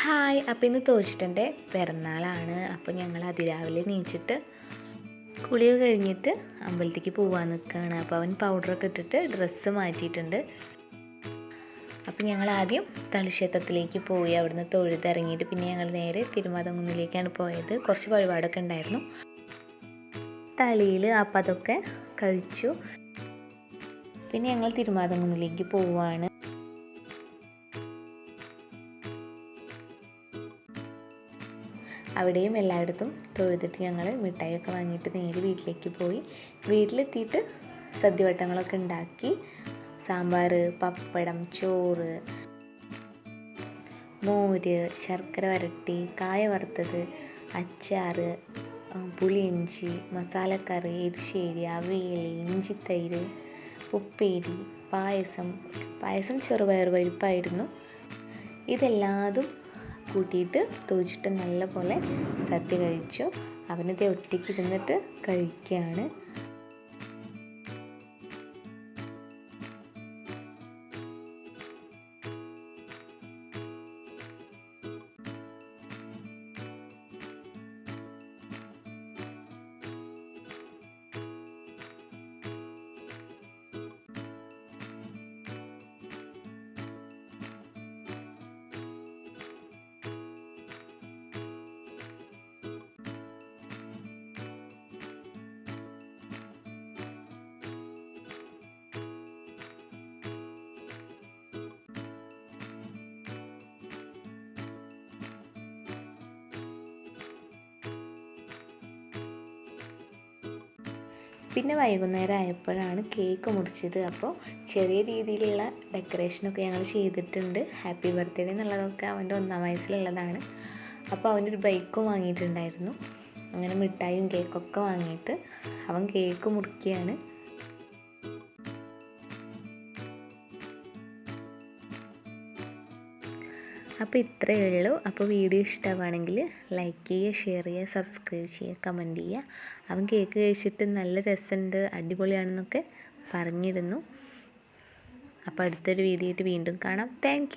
Hi അപ്പോൾ ഇന്ന് തോച്ചിട്ടുണ്ട് പിറന്നാളാണ്. അപ്പോൾ ഞങ്ങൾ അതിരാവിലെ നീച്ചിട്ട് കുളിയൊക്കെ കഴിഞ്ഞിട്ട് അമ്പലത്തേക്ക് പോകാൻ നിൽക്കുകയാണ് അപ്പോൾ അവൻ പൗഡറൊക്കെ ഇട്ടിട്ട് ഡ്രസ്സ് മാറ്റിയിട്ടുണ്ട്. അപ്പോൾ ഞങ്ങൾ ആദ്യം തളിക്ഷേത്രത്തിലേക്ക് പോയി. അവിടുന്ന് തൊഴുതിറങ്ങിയിട്ട് പിന്നെ ഞങ്ങൾ നേരെ തിരുമാതങ്ങുന്നിലേക്കാണ് പോയത്. കുറച്ച് വഴിപാടൊക്കെ ഉണ്ടായിരുന്നു. തളിയിൽ അപ്പം അതൊക്കെ കഴിച്ചു. പിന്നെ ഞങ്ങൾ തിരുമാതങ്ങുന്നിലേക്ക് പോവുകയാണ് അവിടെയും എല്ലായിടത്തും തൊഴുതിട്ട് ഞങ്ങൾ മിഠായിയൊക്കെ വാങ്ങിയിട്ട് നേരെ വീട്ടിലേക്ക് പോയി. വീട്ടിലെത്തിയിട്ട് സദ്യവട്ടങ്ങളൊക്കെ ഉണ്ടാക്കി. സാമ്പാർ പപ്പടം ചോറ് മോര് ശർക്കര വരട്ടി കായ വറുത്തത് അച്ചാർ പുളിയിഞ്ചി മസാലക്കറി എരിശ്ശേരി അവിയൽ ഇഞ്ചിത്തൈര് ഉപ്പേരി പായസം. പായസം ചെറുപയർ പരിപ്പായിരുന്നു. ഇതെല്ലാതും കൂട്ടിയിട്ട് തൂച്ചിട്ട് നല്ലപോലെ സദ്യ കഴിച്ചു. അവനത് ഒറ്റയ്ക്ക് ഇരുന്നിട്ട് കഴിക്കുകയാണ്. പിന്നെ വൈകുന്നേരം ആയപ്പോഴാണ് കേക്ക് മുറിച്ചത്. അപ്പോൾ ചെറിയ രീതിയിലുള്ള ഡെക്കറേഷനൊക്കെ ഞങ്ങൾ ചെയ്തിട്ടുണ്ട്. ഹാപ്പി ബർത്ത്ഡേ എന്നുള്ളതൊക്കെ അവന്റെ ഒന്നാം വയസ്സിലുള്ളതാണ്. അപ്പോൾ അവനൊരു ബൈക്കും വാങ്ങിയിട്ടുണ്ടായിരുന്നു. അങ്ങനെ മിഠായിയും കേക്കൊക്കെ വാങ്ങിയിട്ട് അവൻ കേക്ക് മുറിക്കുകയാണ്. അപ്പോൾ ഇത്രയേ ഉള്ളൂ. അപ്പോൾ വീഡിയോ ഇഷ്ടമാണെങ്കിൽ ലൈക്ക് ചെയ്യുക ഷെയർ ചെയ്യുക സബ്സ്ക്രൈബ് ചെയ്യുക കമന്റ് ചെയ്യുക. അവൻ കേക്ക് കഴിച്ചിട്ട് നല്ല രസമുണ്ട് അടിപൊളിയാണെന്നൊക്കെ പറഞ്ഞിരുന്നു. അപ്പോൾ അടുത്തൊരു വീഡിയോ ആയിട്ട് വീണ്ടും കാണാം. താങ്ക്